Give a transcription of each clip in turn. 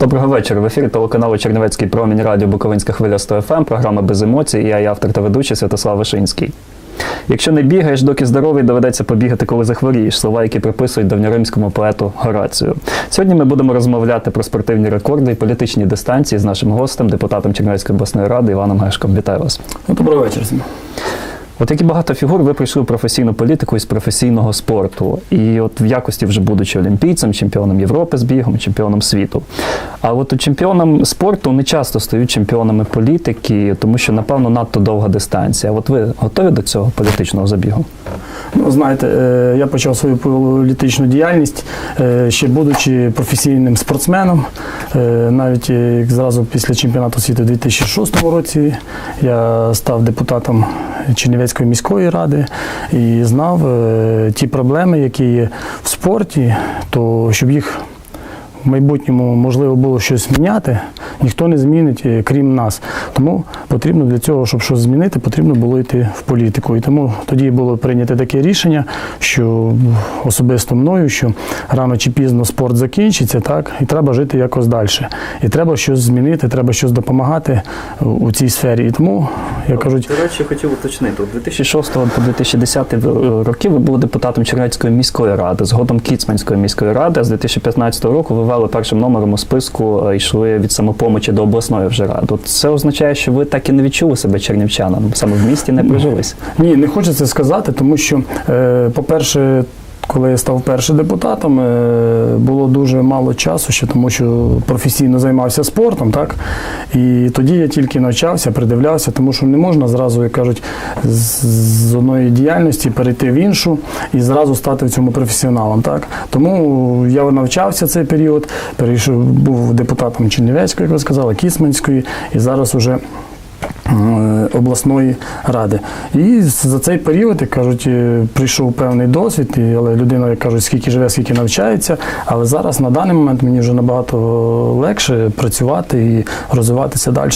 Доброго вечора. В ефірі телеканалу Чернівецький промінь радіо Буковинська хвиля 100 ФМ, програма без емоцій. Я, і автор та ведучий Святослав Вишинський. Якщо не бігаєш, доки здоровий, доведеться побігати, коли захворієш. Слова, які приписують давньоримському поету Горацію. Сьогодні ми будемо розмовляти про спортивні рекорди і політичні дистанції з нашим гостем, депутатом Чернівецької обласної ради Іваном Гешком. Вітаю вас. Доброго вечора. От як багато фігур, ви прийшли в професійну політику із професійного спорту. І от в якості вже будучи олімпійцем, чемпіоном Європи з бігом, чемпіоном світу. А от чемпіонам спорту не часто стають чемпіонами політики, тому що, напевно, надто довга дистанція. От ви готові до цього політичного забігу? Ну, знаєте, е, я почав свою політичну діяльність е, ще будучи професійним спортсменом. Е, Навіть як зразу після чемпіонату світу у 2006 році я став депутатом Чернівецької міської ради і знав е, ті проблеми, які є в спорті, то щоб їх в майбутньому можливо було щось міняти, ніхто не змінить, е, крім нас. Тому потрібно для цього, щоб щось змінити, потрібно було йти в політику. І тому тоді було прийнято таке рішення, що особисто мною, що рано чи пізно спорт закінчиться, так, і треба жити якось далі. І треба щось змінити, треба щось допомагати у- у цій сфері. І тому, як кажуть, До речі, хотів уточнити. У 2006 по 2010 роки ви були депутатом Чернівецької міської ради, згодом Кіцманської міської ради. А з 2015 року ви вели першим номером у списку, е, йшли від самопомочі до обласної вже ради. Це означає, що ви так і не відчули себе чернівчаном, саме в місті не прижились. Ні, не хочеться сказати, тому що, е, по-перше, коли я став першим депутатом, е, було дуже мало часу ще, тому що професійно займався спортом, так? І тоді я тільки навчався, придивлявся, тому що не можна зразу, як кажуть, з, одної діяльності перейти в іншу і зразу стати в цьому професіоналом. Так? Тому я навчався цей період, перейшов, був депутатом Чернівецької, як ви сказали, Кісманської, і зараз уже е, обласної ради. І за цей період, як кажуть, е, прийшов певний досвід, і- але людина, як кажуть, скільки живе, скільки навчається. Але зараз на даний момент мені вже набагато легше працювати і розвиватися далі.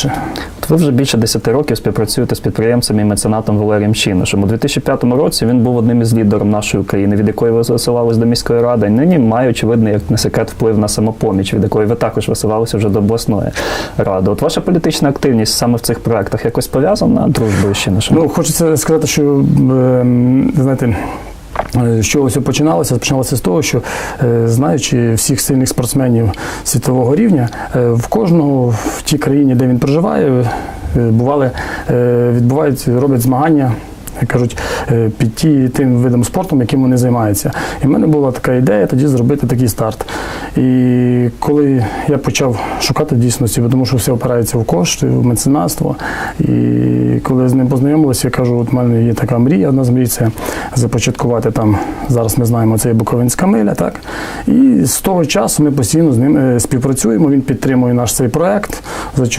Ви вже більше 10 років співпрацюєте з підприємцем і меценатом Валерієм Чиношем. У 2005 році він був одним із лідерів нашої України, від якої ви висувались до міської ради. Нині має очевидний, як не секрет, вплив на самопоміч, від якої ви також висувалися вже до обласної ради. От ваша політична активність саме в цих проектах якось пов'язана дружбою ще Чиношем? Ну, хочеться сказати, що ем, знаєте. е, чого все починалося? Починалося з того, що е, знаючи всіх сильних спортсменів світового рівня, е, в кожного в тій країні, де він проживає, бували, відбувають, роблять змагання. Як Кажуть, е, під ті, тим видом спорту, яким вони займаються. І в мене була така ідея тоді зробити такий старт. І коли я почав шукати дійсності, тому що все опирається в кошти, в меценатство. І коли з ним познайомилися, я кажу, от в мене є така мрія, одна з мрій це започаткувати там, зараз ми знаємо, це є Буковинська миля, так? І з того часу ми постійно з ним е, співпрацюємо, він підтримує наш цей проект,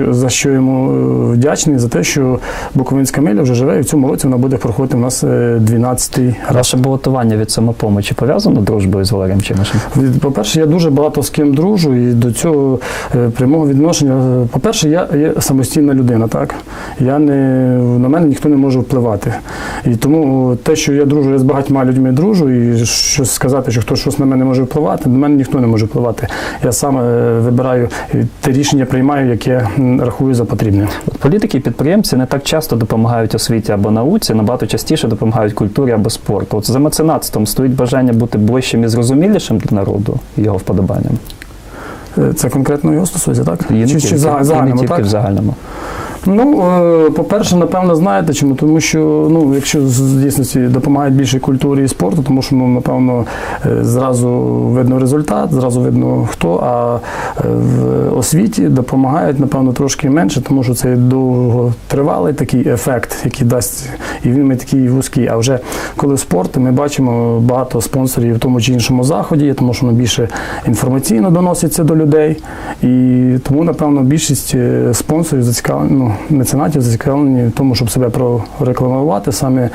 за що, йому е, вдячний, за те, що Буковинська миля вже живе, і в цьому році вона буде проходити у нас е, 12-й раз. Ваше балотування від самопомочі пов'язано дружбою з Валерієм Чимишем? По-перше, я дуже багато з ким дружу, і до цього е, прямого відношення. е, По-перше, я є самостійна людина, так? Я не, на мене ніхто не може впливати. І тому те, що я дружу, я з багатьма людьми дружу, і щось сказати, що хтось щось на мене може впливати, на мене ніхто не може впливати. Я сам е, вибираю е, те рішення, приймаю, яке рахую за потрібне. Політики і підприємці не так часто допомагають освіті або науці, набагато частіше допомагають культурі або спорту. От за меценатством стоїть бажання бути ближчим і зрозумілішим для народу його вподобанням. Е, Це конкретно його стосується, так? І не чи, тільки, чи за- і не тільки так? в загальному. Ну, е, по-перше, напевно, знаєте чому? Тому що ну, якщо з дійсності допомагають більше культурі і спорту, тому що ну, напевно е, зразу видно результат, зразу видно хто. А е, в освіті допомагають, напевно, трошки менше, тому що це довготривалий такий ефект, який дасть, і він не такий вузький. А вже коли спорт, ми бачимо багато спонсорів в тому чи іншому заході, тому що воно більше інформаційно доноситься до людей. І тому, напевно, більшість спонсорів зацікавлено, ну, меценатів зацікавлені в тому, щоб себе прорекламувати саме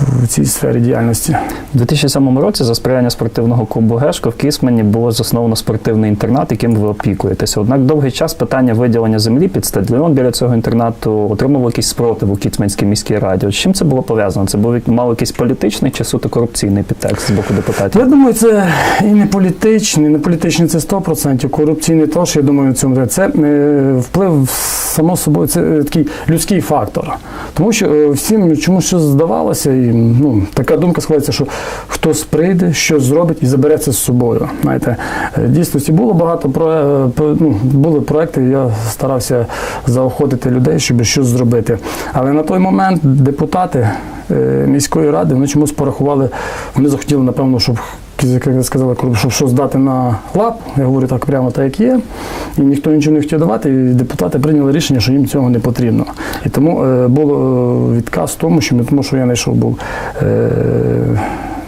в цій сфері діяльності. У 2007 році за сприяння спортивного клубу Гешко в Кісмені було засновано спортивний інтернат, яким ви опікуєтеся. Однак довгий час питання виділення землі під стадіон біля цього інтернату отримало якийсь спротив у Кіцманській міській раді. От з чим це було пов'язано? Це був мав якийсь політичний чи суто корупційний підтекст з боку депутатів? Я думаю, це і не політичний, не політичний це 100%, корупційний теж, я думаю, в цьому це е, вплив само собою, це е, такий людський фактор. Тому що е, всім чомусь щось здавалося, і ну, така думка складається, що хтось прийде, щось зробить і забере це з собою. Знаєте, Е, дійсності було багато про, е, ну, були проекти, я старався заохотити людей, щоб щось зробити. Але на той момент депутати міської ради вони чомусь порахували, вони захотіли, напевно, щоб як я сказали, щоб щось дати на лап, я говорю так прямо так, як є, і ніхто нічого не хотів давати, і депутати прийняли рішення, що їм цього не потрібно. І тому е, був е, відказ в тому, що тому що я знайшов був е,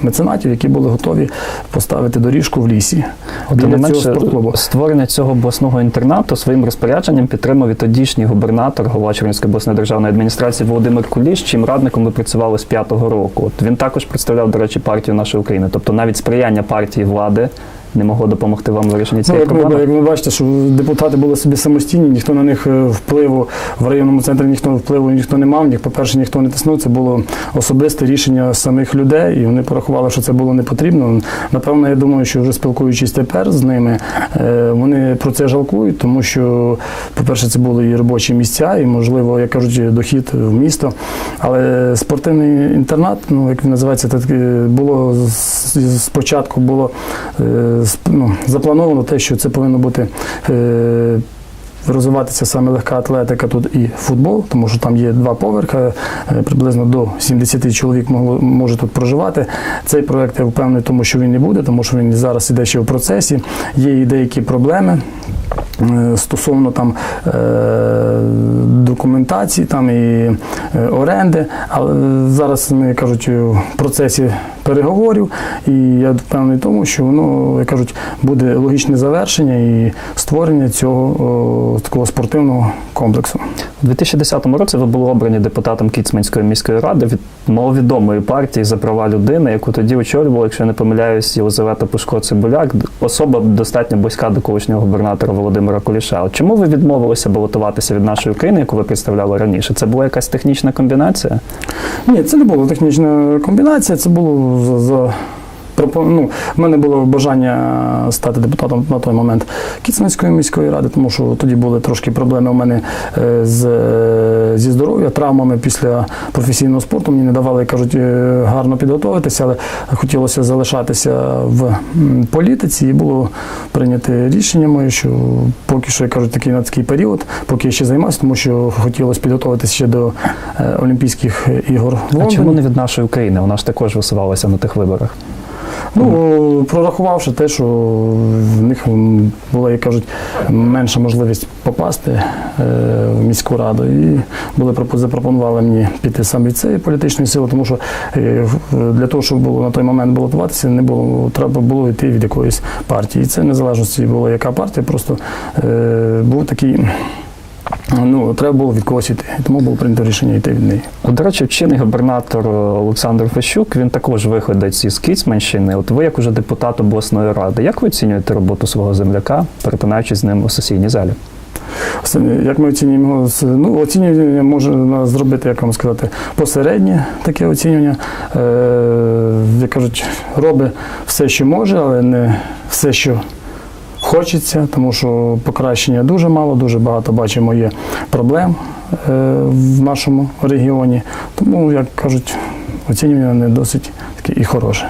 меценатів, які були готові поставити доріжку в лісі От, біля тим цього менше, спортклубу. створення цього обласного інтернату своїм розпорядженням підтримав і тодішній губернатор голова Чернівської обласної державної адміністрації Володимир Куліш, чим радником ми працювали з п'ятого року. От він також представляв, до речі, партію нашої України. Тобто навіть сприяння партії влади не могло допомогти вам вирішенні Ну, цієї проблеми. як ви бачите, що депутати були собі самостійні, ніхто на них е, впливу в районному центрі ніхто впливу ніхто не мав. Ні, по-перше, ніхто не тиснув. Це було особисте рішення самих людей, і вони порахували, що це було не потрібно. Напевно, я думаю, що вже спілкуючись тепер з ними, е, вони про це жалкують, тому що, по-перше, це були і робочі місця, і, можливо, як кажуть, дохід в місто. Але спортивний інтернат, ну як він називається, це таки було спочатку було е, ну, заплановано те, що це повинно бути. Е, Розвиватися саме легка атлетика тут і футбол, тому що там є два поверхи, е, приблизно до 70 чоловік може тут проживати. Цей проект я впевнений, тому що він не буде, тому що він зараз іде ще в процесі. Є і деякі проблеми е, стосовно там документації, там і оренди. Але зараз ми кажуть в процесі переговорів, і я впевнений в тому, що воно як кажуть буде логічне завершення і створення цього о, такого спортивного комплексу. У 2010 році ви були обрані депутатом Кіцманської міської ради від маловідомої партії за права людини, яку тоді очолювала, якщо я не помиляюсь, Єлизавета Пушко Цибуляк, особа достатньо близька до колишнього губернатора Володимира Куліша. От чому ви відмовилися балотуватися від нашої України, яку ви представляли раніше? Це була якась технічна комбінація? Ні, це не була технічна комбінація, це було за пропо- Ну, в мене було бажання стати депутатом на той момент Кіцманської міської ради, тому що тоді були трошки проблеми у мене е, з, е, зі здоров'я, травмами після професійного спорту. Мені не давали, кажуть, е, гарно підготуватися, але хотілося залишатися в політиці, і було прийнято рішення моє, що поки що, як кажуть, такий на такий період, поки я ще займаюся, тому що хотілося підготуватися ще до Олімпійських ігор в А чому не від нашої України? Вона ж також висувалася на тих виборах. Ну, прорахувавши те, що в них була, як кажуть, менша можливість попасти е, в міську раду. І були пропо- запропонували мені піти саме від цієї політичної сили, тому що е, для того, щоб було на той момент балотуватися, не було треба було йти від якоїсь партії. І це незалежності була яка партія, просто е, був такий. Ну, треба було від когось йти. Тому було прийнято рішення йти від неї. От, до речі, вчений губернатор Олександр Фещук, він також виходить із Кіцманщини. От ви, як уже депутат обласної ради, як ви оцінюєте роботу свого земляка, перетинаючись з ним у сесійній залі? Як ми оцінюємо Ну, оцінювання можна зробити, як вам сказати, посереднє таке оцінювання. Е, як кажуть, робить все, що може, але не все, що хочеться, тому що покращення дуже мало, дуже багато бачимо є проблем е, в нашому регіоні. Тому, як кажуть, оцінювання не досить таке і хороше.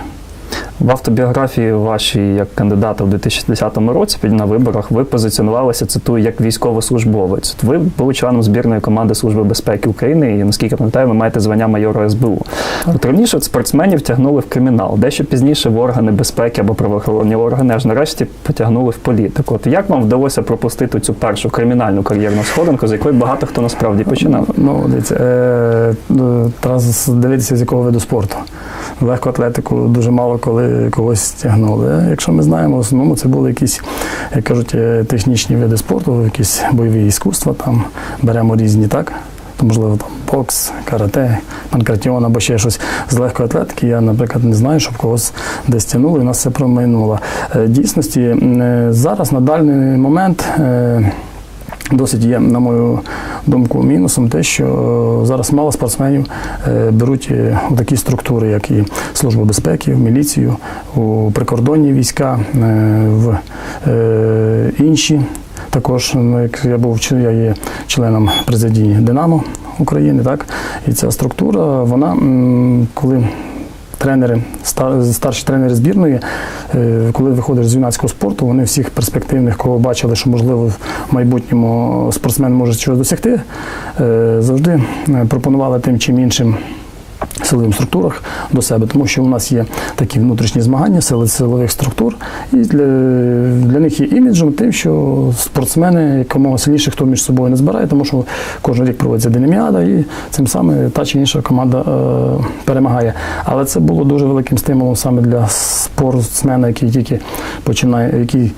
В автобіографії вашій як кандидата в 2010 році під на виборах ви позиціонувалися, цитую, як військовослужбовець. Ви були членом збірної команди Служби безпеки України, і наскільки пам'ятаю, ви маєте звання майора СБУ. От раніше спортсменів тягнули в кримінал, дещо пізніше в органи безпеки або правоохоронні органи, аж нарешті потягнули в політику. От як вам вдалося пропустити цю першу кримінальну кар'єрну сходинку, з якої багато хто насправді починав? Ну, дивіться, е, е, треба дивитися, з якого виду спорту. Легку атлетику дуже мало коли когось тягнули. Якщо ми знаємо, в основному це були якісь, як кажуть, е, технічні види спорту, якісь бойові іскусства, там беремо різні, так? То, можливо, там бокс, карате, панкратіон або ще щось з легкої атлетики. Я, наприклад, не знаю, щоб когось десь тягнуло, і нас це промайнуло. Е, Дійсності, е, зараз на даний момент. Е, Досить є, на мою думку, мінусом те, що е, зараз мало спортсменів е, беруть е, у такі структури, як і Службу безпеки, в міліцію, у прикордонні війська, е, в е, інші. Також ну, я був я є членом президії Динамо України, так і ця структура, вона коли тренери, старші тренери збірної, е, коли виходиш з юнацького спорту, вони всіх перспективних, кого бачили, що можливо в майбутньому спортсмен може чогось досягти, е, завжди е, пропонували тим чим іншим. Силовим структурах до себе, тому що у нас є такі внутрішні змагання сили силових структур, і для, для них є іміджем тим, що спортсмени якомога сильніше хто між собою не збирає, тому що кожен рік проводиться динаміада, і цим самим та чи інша команда е, перемагає. Але це було дуже великим стимулом саме для спортсмена, який тільки починає, який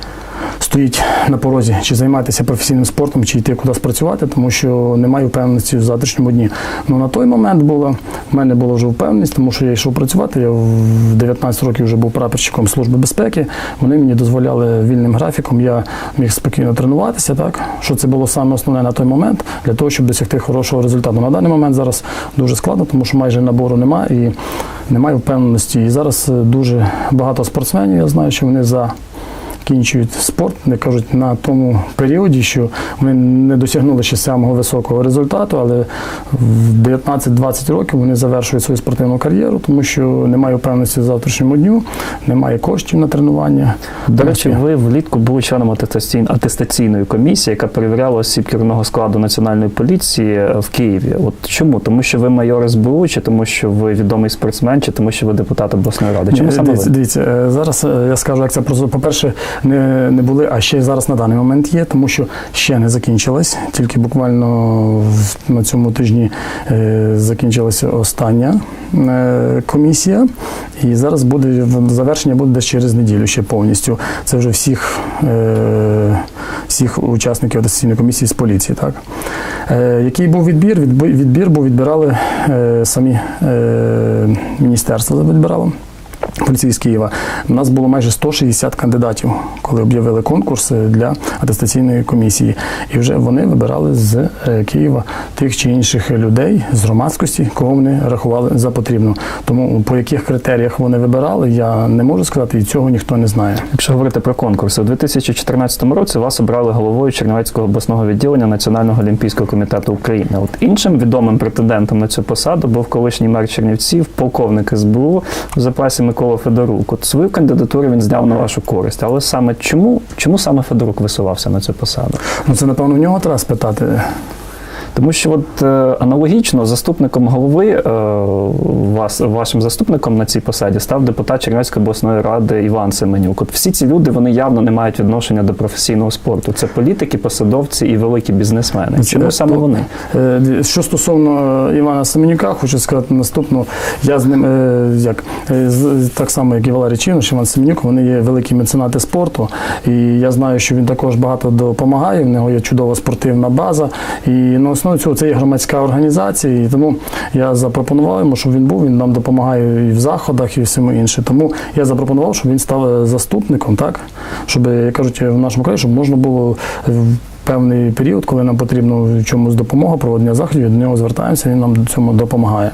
стоїть на порозі, чи займатися професійним спортом, чи йти кудись працювати, тому що немає впевненості в завтрашньому дні. Ну на той момент було, в мене була вже впевненість, тому що я йшов працювати. Я в 19 років вже був прапорщиком Служби безпеки. Вони мені дозволяли вільним графіком, я міг спокійно тренуватися, так що це було саме основне на той момент для того, щоб досягти хорошого результату. На даний момент зараз дуже складно, тому що майже набору немає і немає впевненості. І зараз е, дуже багато спортсменів. Я знаю, що вони за закінчують спорт, не кажуть на тому періоді, що вони не досягнули ще самого високого результату, але в 19-20 років вони завершують свою спортивну кар'єру, тому що немає впевненості в завтрашньому дню, немає коштів на тренування. До речі, ви влітку були членом атестаційн- атестаційної комісії, яка перевіряла осіб керівного складу національної поліції е, в Києві. От чому? Тому що ви майор СБУ, чи тому, що ви відомий спортсмен, чи тому, що ви депутат обласної ради? Чому саме ви? дивіться, е, зараз е, я скажу, як це просто, по-перше, не, не були, а ще зараз на даний момент є, тому що ще не закінчилась. Тільки буквально в- на цьому тижні е, закінчилася остання е, комісія, і зараз буде завершення буде десь через неділю ще повністю. Це вже всіх, е, всіх учасників атестаційної комісії з поліції. Так? Який був відбір? Відбі- Відбір був відбирали самі міністерства відбирало. Поліції з Києва. У нас було майже 160 кандидатів, коли об'явили конкурс для атестаційної комісії. І вже вони вибирали з е, Києва тих чи інших людей з громадськості, кого вони рахували за потрібно. Тому по яких критеріях вони вибирали, я не можу сказати, і цього ніхто не знає. Якщо говорити про конкурси, у 2014 році вас обрали головою Чернівецького обласного відділення Національного олімпійського комітету України. От іншим відомим претендентом на цю посаду був колишній мер Чернівців, полковник СБУ у запасі Микола Федорук. От свою кандидатуру він зняв на вашу користь. Але саме чому, чому саме Федорук висувався на цю посаду? Ну це напевно в нього треба спитати. Тому що от е, аналогічно заступником голови е, вас, вашим заступником на цій посаді став депутат Чернівецької обласної ради Іван Семенюк. От всі ці люди вони явно не мають відношення до професійного спорту. Це політики, посадовці і великі бізнесмени. Чому саме то- вони? Е, Що стосовно Івана Семенюка, хочу сказати наступну. Я з ним як з- так само, як і Валерій Чинош, Іван Семенюк, вони є великі меценати спорту. І я знаю, що він також багато допомагає. В нього є чудова спортивна база. І на основі цього це є громадська організація. І тому я запропонував йому, щоб він був. Він нам допомагає і в заходах, і всьому інше. Тому я запропонував, щоб він став заступником, так щоб як кажуть в нашому краї, щоб можна було. в Певний період, коли нам потрібно чомусь допомога, проводення заходів, до нього звертаємося, він нам цьому допомагає.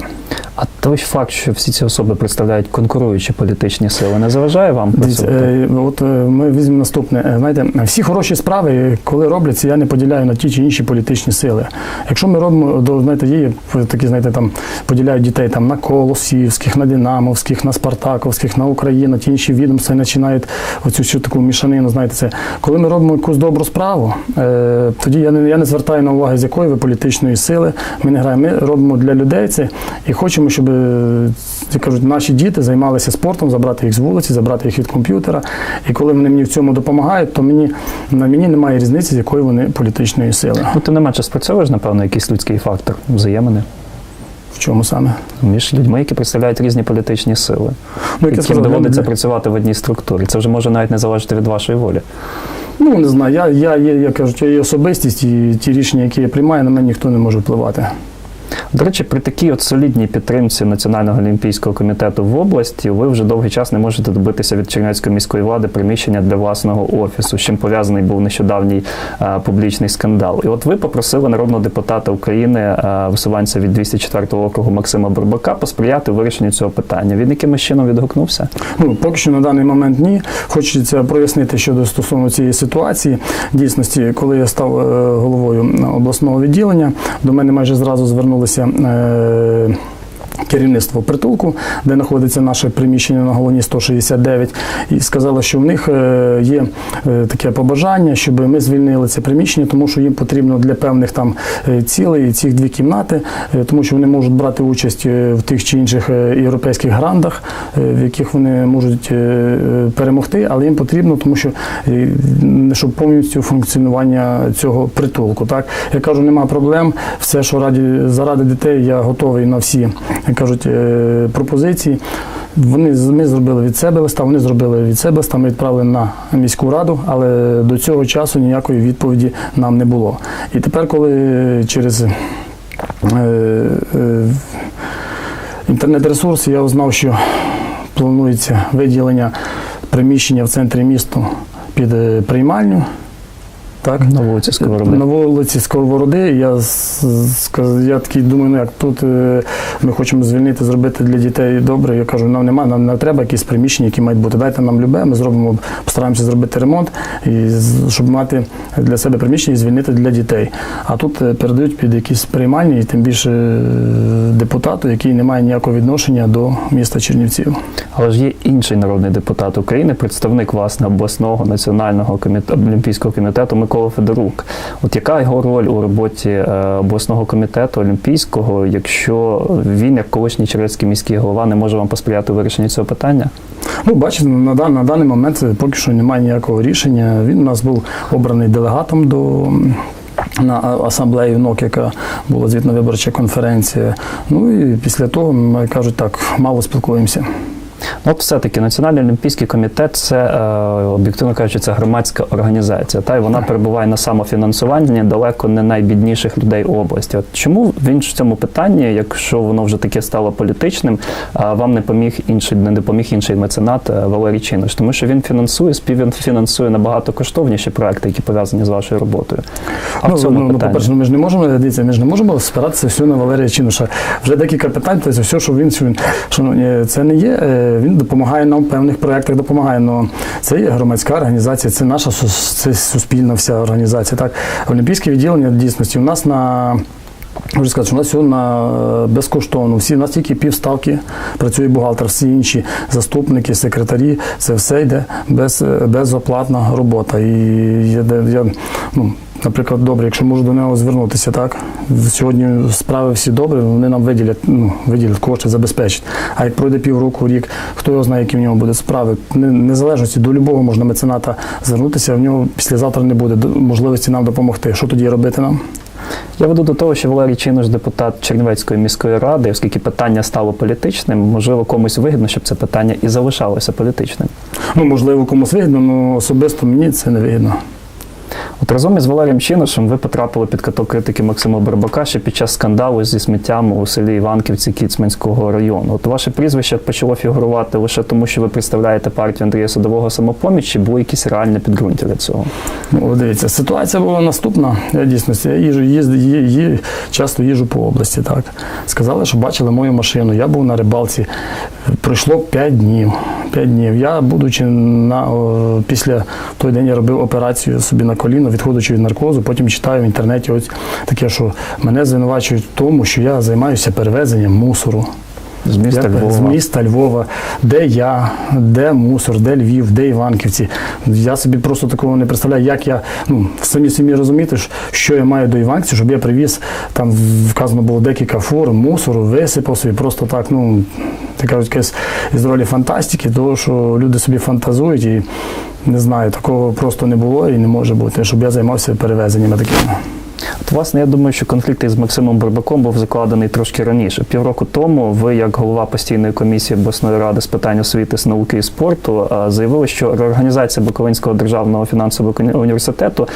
А той факт, що всі ці особи представляють конкуруючі політичні сили, не заважає вам працювати? е, от е, ми візьмемо наступне. Е, Знаєте, всі хороші справи, коли робляться, я не поділяю на ті чи інші політичні сили. Якщо ми робимо знаєте, є такі, знаєте, там поділяють дітей там на колосівських, на динамовських, на спартаковських, на Україну, ті інші відомства і починають оцю всю таку мішанину. Знаєте, це коли ми робимо якусь добру справу, е, тоді я не я не звертаю на увагу, з якої ви політичної сили ми не граємо. Ми робимо для людей це і хочемо, щоб е, як кажуть, наші діти займалися спортом, забрати їх з вулиці, забрати їх від комп'ютера. І коли вони мені в цьому допомагають, то мені на мені немає різниці, з якої вони політичної сили. Ну, ти не менше спрацьовуєш, напевно, якийсь людський фактор взаємини. В чому саме? Між людьми, які представляють різні політичні сили, Ну, яким сказав, доводиться я- працювати в одній структурі. Це вже може навіть не залежати від вашої волі. Ну, не знаю, я, я, є, я кажу, я є особистість, і ті рішення, які я приймаю, на мене ніхто не може впливати. До речі, при такій от солідній підтримці Національного олімпійського комітету в області ви вже довгий час не можете добитися від Чернівецької міської влади приміщення для власного офісу, з чим пов'язаний був нещодавній е, публічний скандал. І от ви попросили народного депутата України, е, висуванця від 204 округу Максима Бурбака, посприяти вирішенню цього питання. Він якимось чином відгукнувся? Ну, поки що на даний момент ні. Хочеться прояснити щодо стосовно цієї ситуації. Дійсності, коли я став е, головою обласного відділення, до мене майже зразу звернулися. Е- Керівництво притулку, де знаходиться наше приміщення на головні 169, і сказали, що в них е, є е, таке побажання, щоб ми звільнили це приміщення, тому що їм потрібно для певних там е, цілей ці дві кімнати, тому що вони можуть брати участь в тих чи інших європейських грандах, в яких вони можуть перемогти, але їм потрібно, тому що щоб повністю функціонування цього притулку. Так я кажу, нема проблем. Все, що раді заради дітей, я готовий на всі як кажуть е, пропозиції. Вони ми зробили від себе листа, вони зробили від себе листа. Ми відправили на міську раду, але до цього часу ніякої відповіді нам не було. І тепер, коли через е, е, інтернет-ресурси я узнав, що планується виділення приміщення в центрі міста під е, приймальню. Так? На вулиці Сковороди. На вулиці Сковороди. Я, я такий думаю, ну як тут е, ми хочемо звільнити, зробити для дітей добре. Я кажу, нам немає, нам не треба якісь приміщення, які мають бути. Дайте нам любе, ми зробимо, постараємося зробити ремонт, і щоб мати для себе приміщення і звільнити для дітей. А тут е, передають під якісь приймальні, і тим більше е, депутату, який не має ніякого відношення до міста Чернівців. Але ж є інший народний депутат України, представник власне обласного національного комітету олімпійського комітету Микола Федорук. От яка його роль у роботі е, обласного комітету олімпійського, якщо він, як колишній черецький міський голова, не може вам посприяти у вирішенні цього питання? Ну, бачите, на, дан- на даний момент поки що немає ніякого рішення. Він у нас був обраний делегатом до. На асамблею НОК, яка була звітно-виборча конференція. Ну і після того ми кажуть, так мало спілкуємося. Ну, от все-таки Національний олімпійський комітет це, е, об'єктивно кажучи, це громадська організація. Та й вона перебуває на самофінансуванні далеко не найбідніших людей області. От чому він в цьому питанні, якщо воно вже таке стало політичним, а вам не поміг інший, не допоміг інший меценат е, Валерій Чинош? Тому що він фінансує, співфінансує набагато коштовніші проекти, які пов'язані з вашою роботою. А в цьому ну, ну, по-перше, ми ж не можемо дивіться, ми ж не можемо спиратися все на Валерія Чинуша. Вже декілька питань, тобто все, що він, що він шановні, це не є. Він допомагає нам в певних проєктах, допомагає. але це є громадська організація, це наша це суспільна вся організація. Так, Олімпійське відділення в дійсності у нас на. Можу сказати, що у нас все на е, безкоштовно. Всі у нас тільки півставки працює бухгалтер, всі інші заступники, секретарі, це все йде без, е, безоплатна робота. І я, я ну, наприклад, добре, якщо можу до нього звернутися, так сьогодні справи всі добре, вони нам виділять, ну, виділять кошти, забезпечать. А як пройде півроку, рік, хто його знає, які в нього будуть справи. Незалежності до любого можна мецената звернутися, в нього післязавтра не буде можливості нам допомогти. Що тоді робити нам? Я веду до того, що Валерій Чинош, депутат Чернівецької міської ради, оскільки питання стало політичним, можливо, комусь вигідно, щоб це питання і залишалося політичним. Ну, можливо, комусь вигідно, але особисто мені це не вигідно. От разом із Валерієм Чиношем ви потрапили під каток критики Максима Барбака ще під час скандалу зі сміттям у селі Іванківці Кіцманського району. От ваше прізвище почало фігурувати лише тому, що ви представляєте партію Андрія Садового самопоміч, чи було якісь реальне підґрунтя для цього? Ну, дивіться, ситуація була наступна. Я дійсно я їжу, їзд, ї, ї, часто їжу по області. Так. Сказали, що бачили мою машину. Я був на рибалці. Пройшло 5 днів. 5 днів. Я, будучи на після той день я робив операцію собі на коліно, відходячи від наркозу, потім читаю в інтернеті ось таке, що мене звинувачують в тому, що я займаюся перевезенням мусору. З міста Я- З Львова. міста Львова, де я, де мусор, де Львів, де Іванківці. Я собі просто такого не представляю, як я ну, самі самі розумієте, що я маю до Іванківців, щоб я привіз, там вказано було декілька фур, мусору, висипав собі просто так, ну, так кажуть, якесь із ролі фантастики, того, що люди собі фантазують і не знаю, такого просто не було і не може бути, щоб я займався перевезеннями такими. От, власне, я думаю, що конфлікт із Максимом Бурбаком був закладений трошки раніше. Півроку тому ви, як голова постійної комісії обласної ради з питань освіти, з науки і спорту, заявили, що реорганізація Буковинського державного фінансового уні- університету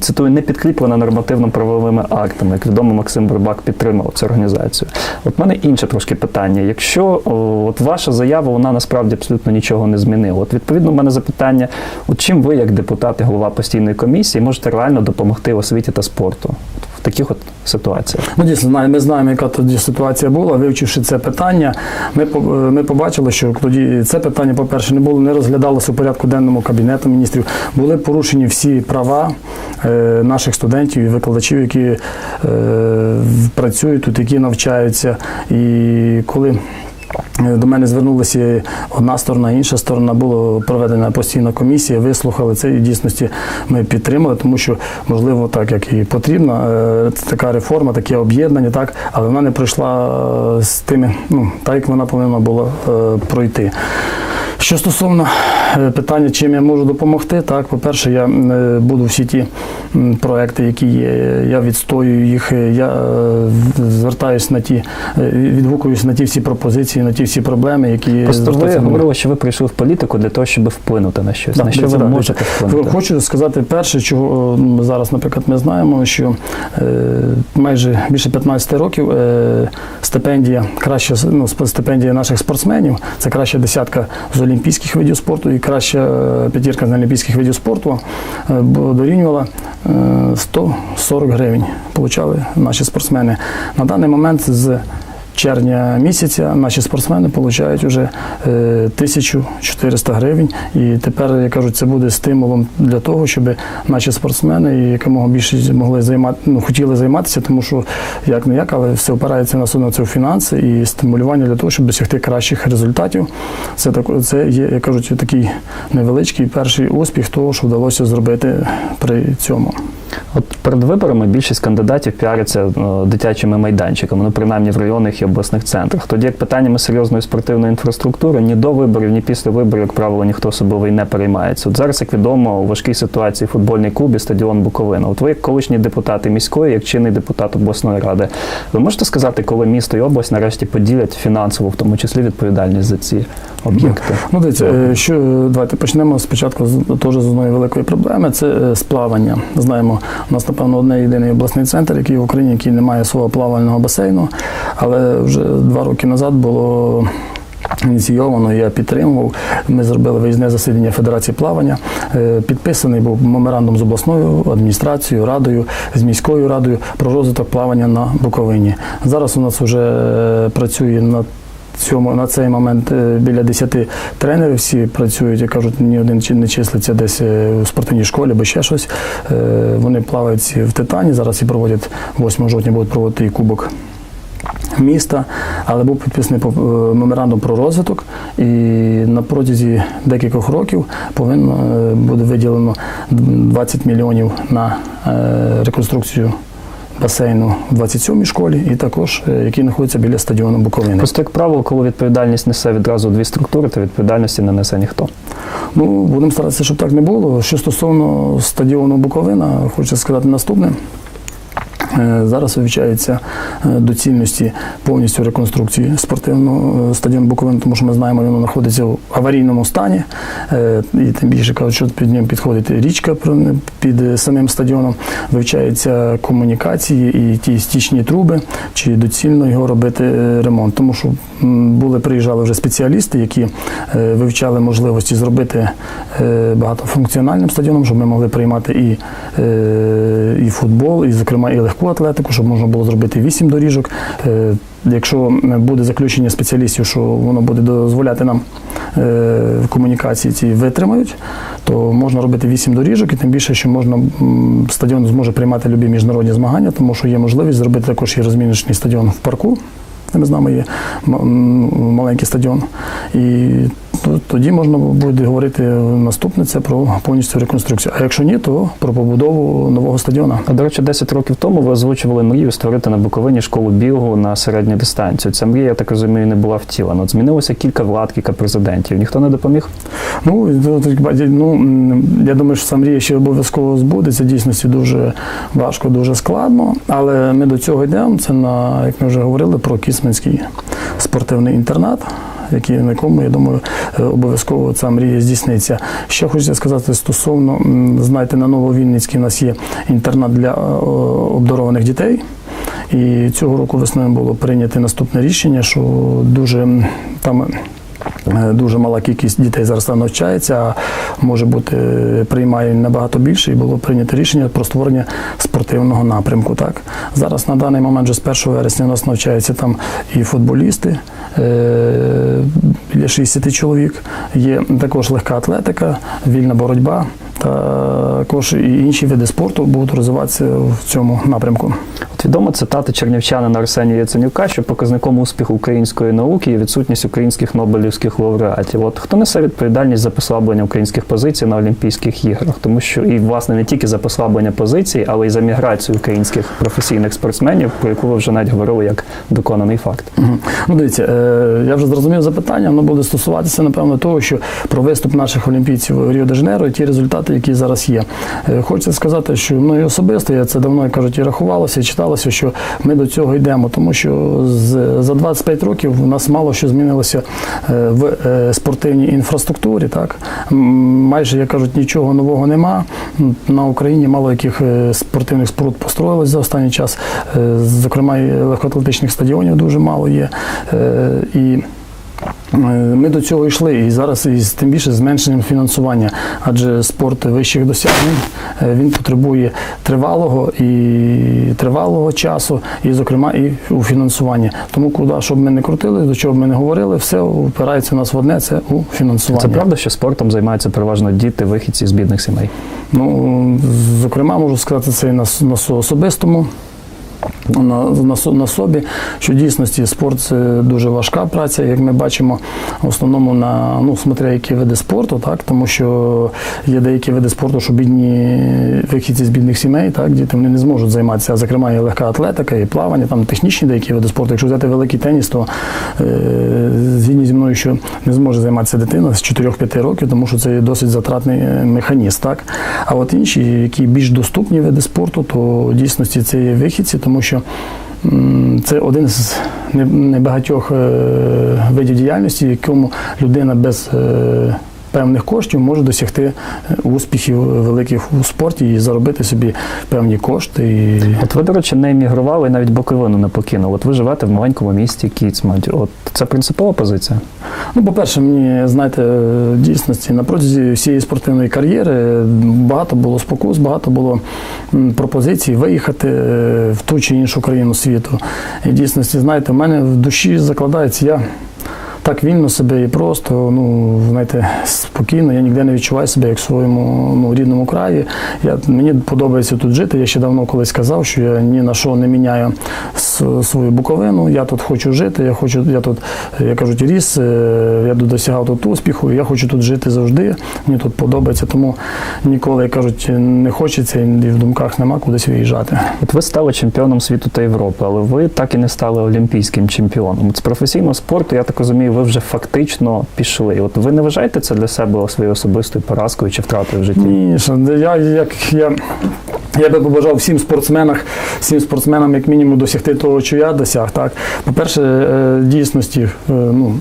цитую не підкріплена нормативно-правовими актами. Як відомо, Максим Бурбак підтримав цю організацію. От мене інше трошки питання. Якщо от ваша заява, вона насправді абсолютно нічого не змінила. От відповідно, в мене запитання: от чим ви, як депутат і голова постійної комісії, можете реально допомогти освіті та спорту в таких от ситуаціях? Ну, дійсно, ми знаємо, яка тоді ситуація була. Вивчивши це питання, ми, е, ми побачили, що тоді це питання, по-перше, не було, не розглядалося у порядку денному Кабінету міністрів. Були порушені всі права е, наших студентів і викладачів, які е, працюють тут, які навчаються. І коли До мене звернулася одна сторона, інша сторона. Була проведена постійна комісія, вислухали це і в дійсності ми підтримали, тому що можливо так як і потрібна е, така реформа, таке об'єднання, так, але вона не пройшла е, з тими, ну так як вона повинна була е, пройти. Що стосовно е, питання, чим я можу допомогти, так, по-перше, я е, буду всі ті проекти, які є, я відстоюю їх, е, я звертаюсь на ті, відгукуюсь на ті всі пропозиції, на ті всі проблеми, які Просто ви говорили, що ви прийшли в політику для того, щоб вплинути на щось. Да, на що ви можете вплинути? Хочу сказати перше, чого зараз, наприклад, ми знаємо, що майже більше 15 років стипендія, краща ну, стипендія наших спортсменів, це краща десятка з олімпійських видів спорту і краща е, п'ятірка з олімпійських видів спорту е, дорівнювала е, 140 гривень. Получали наші спортсмени. На даний момент з червня місяця наші спортсмени отримують вже е, 1400 гривень. І тепер, як кажуть, це буде стимулом для того, щоб наші спортсмени якомога більше могли займати, ну, хотіли займатися, тому що як не як, але все опирається на суно це фінанси і стимулювання для того, щоб досягти кращих результатів. Це так, це є, як кажуть, такий невеличкий перший успіх того, що вдалося зробити при цьому. От перед виборами більшість кандидатів піаряться е, дитячими майданчиками, ну принаймні в районних і обласних центрах. Тоді як питаннями серйозної спортивної інфраструктури ні до виборів, ні після виборів, як правило, ніхто особливо і не переймається. От зараз, як відомо, у важкій ситуації футбольний клуб і стадіон Буковина. От ви, як колишні депутати міської, як чинний депутат обласної ради, ви можете сказати, коли місто і область нарешті поділять фінансово, в тому числі відповідальність за ці об'єкти? Ну, дивіться, е, що е, давайте почнемо спочатку з теж з одної великої проблеми. Це е, сплавання. Знаємо, у нас напевно одне єдиний обласний центр, який в Україні, який не має свого плавального басейну. Але вже два роки назад було. Ініційовано, я підтримував. Ми зробили виїзне засідання Федерації плавання. Е, Підписаний був меморандум з обласною адміністрацією, радою, з міською радою про розвиток плавання на Буковині. Зараз у нас вже е, працює над цьому на цей момент е, біля 10 тренерів всі працюють, як кажуть, ні один чи не числиться десь е, у спортивній школі або ще щось. Е, Вони плавають в Титані. Зараз і проводять 8 жовтня будуть проводити і кубок. Міста, але був підписаний меморандум про розвиток, і на протязі декількох років повинно буде виділено 20 мільйонів на реконструкцію басейну в 27-й школі, і також е, який знаходиться біля стадіону Буковини. Просто як правило, коли відповідальність несе відразу дві структури, то відповідальності не несе ніхто. Ну, будемо старатися, щоб так не було. Що стосовно стадіону Буковина, хочу сказати наступне. Е, Зараз вивчається е, доцільності повністю реконструкції спортивного е, стадіону Буковина, тому що ми знаємо, він знаходиться в аварійному стані. І тим більше кажуть, що під ним підходить річка під самим стадіоном. Вивчаються комунікації і ті стічні труби, чи доцільно його робити ремонт. Тому що були приїжджали вже спеціалісти, які вивчали можливості зробити багатофункціональним стадіоном, щоб ми могли приймати і, і футбол, і, зокрема, і легку атлетику, щоб можна було зробити вісім доріжок. Е, Якщо буде заключення спеціалістів, що воно буде дозволяти нам е, в комунікації ці витримають, то можна робити вісім доріжок, і тим більше, що можна стадіон зможе приймати любі міжнародні змагання, тому що є можливість зробити також і розміночний стадіон в парку. Ми знаємо, є м- м- маленький стадіон. І тоді можна буде говорити наступне це про повністю реконструкцію. А якщо ні, то про побудову нового стадіона. А, До речі, 10 років тому ви озвучували мрію створити на Буковині школу бігу на середню дистанцію. Ця мрія, я так розумію, не була втілена. От змінилося кілька влад, кілька президентів. Ніхто не допоміг. Ну, ну, ба- ну, я думаю, що ця мрія ще обов'язково збудеться. Дійсності дуже важко, дуже складно. Але ми до цього йдемо. Це на, як ми вже говорили, про Кісменський спортивний інтернат. Який, на якому, я думаю, е, обов'язково ця мрія здійсниться. Ще хочу сказати стосовно, знаєте, на Нововінницькій у нас є інтернат для е, обдарованих дітей. І цього року весною було прийнято наступне рішення, що дуже там Дуже мала кількість дітей зараз навчається, а може бути е, приймає набагато більше, і було прийнято рішення про створення спортивного напрямку. Так зараз на даний момент, вже з 1 вересня, у нас навчаються там і футболісти е, біля 60 чоловік. Є також легка атлетика, вільна боротьба. Також і інші види спорту будуть розвиватися в цьому напрямку. От відома цитата чернівчанина Арсенія Яценюка, що показником успіху української науки є відсутність українських нобелівських лауреатів. От хто несе відповідальність за послаблення українських позицій на Олімпійських іграх? Тому що і власне не тільки за послаблення позицій, але й за міграцію українських професійних спортсменів, про яку ви вже навіть говорили як доконаний факт. Ну, дивіться, е, я вже зрозумів запитання, воно буде стосуватися, напевно, того, що про виступ наших олімпійців Ріо де Жанейро і ті результати, які зараз є. Е, Хочеться сказати, що ну і особисто я це давно кажуть, і рахувалося, і читалося, що ми до цього йдемо, тому що з, за 25 років у нас мало що змінилося е, в е, спортивній інфраструктурі. Так майже як кажуть, нічого нового нема. На Україні мало яких спортивних споруд построїлось за останній час. Зокрема, легкоатлетичних стадіонів дуже мало є. Ми до цього йшли, і зараз із тим більше зменшенням фінансування, адже спорт вищих досягнень е, він потребує тривалого і тривалого часу, і, зокрема, і у фінансуванні. Тому куди щоб ми не крутили, до чого б ми не говорили, все впирається у нас в одне це у фінансування. Це правда, що спортом займаються переважно діти, вихідці з бідних сімей. Ну, зокрема, можу сказати це і на, на особистому. На, на, на собі, що в дійсності спорт це дуже важка праця, як ми бачимо, в основному на ну, смотря які види спорту, так, тому що є деякі види спорту, що бідні вихідці з бідних сімей, так, діти вони не зможуть займатися. Зокрема, і легка атлетика, і плавання, там технічні деякі види спорту. Якщо взяти великий теніс, то е, згідні зі мною, що не зможе займатися дитина з 4-5 років, тому що це досить затратний е, механізм. Так? А от інші, які більш доступні види спорту, то в дійсності це є вихідці, тому що це один з небагатьох е, видів діяльності, в якому людина без е, певних коштів може досягти е, успіхів великих у спорті і заробити собі певні кошти. І... От ви, до речі, не емігрували і навіть Буковину не покинули. От ви живете в маленькому місті Кіцмань. От це принципова позиція. Ну, по-перше, мені, знаєте, в дійсності на протязі всієї спортивної кар'єри багато було спокус, багато було пропозицій виїхати е, в ту чи іншу країну світу. І в дійсності, знаєте, в мене в душі закладається, я так вільно себе і просто, ну, знаєте, спокійно, я ніде не відчуваю себе як в своєму ну, рідному краї. Я, мені подобається тут жити. Я ще давно колись казав, що я ні на що не міняю свою буковину. Я тут хочу жити, я хочу, я тут, як кажуть, ріс, е, я тут досягав тут успіху, я хочу тут жити завжди. Мені тут подобається, тому ніколи, як кажуть, не хочеться і в думках нема кудись виїжджати. От ви стали чемпіоном світу та Європи, але ви так і не стали олімпійським чемпіоном. З професійного спорту, я так розумію, ви вже фактично пішли. От ви не вважаєте це для себе своєю особистою поразкою чи втратою в житті? Ні, я, як, я, я би побажав всім спортсменам, всім спортсменам, як мінімум, досягти того, що я досяг. Так. По-перше, е, дійсності, е, ну,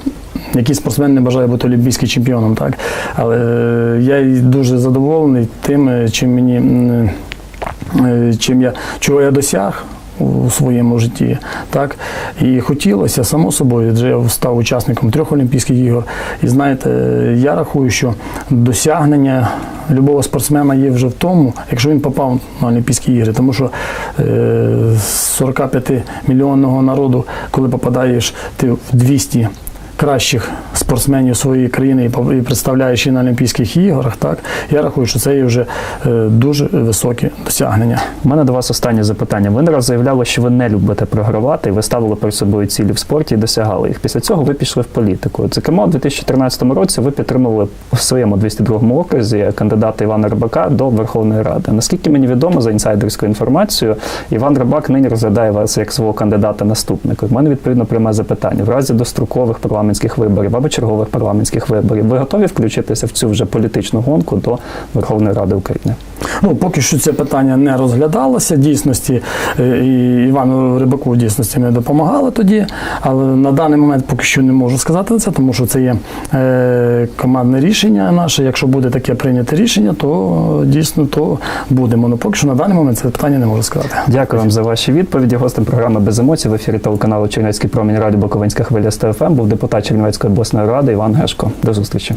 який спортсмен не бажає бути олімпійським чемпіоном, так? але е, я дуже задоволений тим, чим мені. Чим я, чого я досяг у своєму житті, так і хотілося само собою, адже я став учасником трьох Олімпійських ігор. І знаєте, я рахую, що досягнення любого спортсмена є вже в тому, якщо він попав на Олімпійські ігри, тому що е, з 45 мільйонного народу, коли попадаєш ти в 200 кращих спортсменів своєї країни і представляючи на Олімпійських іграх, так я рахую, що це є вже е, дуже високі досягнення. У мене до вас останнє запитання. Ви не раз заявляли, що ви не любите програвати, ви ставили перед собою цілі в спорті і досягали їх. Після цього ви пішли в політику. Зокрема, у 2013 році ви підтримували в своєму 202 окрузі кандидата Івана Рибака до Верховної Ради. Наскільки мені відомо за інсайдерською інформацією, Іван Рибак нині розглядає вас як свого кандидата наступника. У мене відповідно пряме запитання. В разі дострокових парламентських виборів або чергових парламентських виборів, ви готові включитися в цю вже політичну гонку до Верховної Ради України? Ну, поки що це питання не розглядалося. Дійсності е, і Івану Рибаку дійсності ми допомагали тоді, але на даний момент поки що не можу сказати це, тому що це є е, командне рішення наше. Якщо буде таке прийняте рішення, то е, дійсно то будемо. Ну поки що на даний момент це питання не можу сказати. Дякую вам за ваші відповіді. Гостем програми без емоцій в ефірі телеканалу Чернецький промінь радіо Буковинська хвиля СТФМ був депутат Чернівецької обласної ради Іван Гешко. До зустрічі.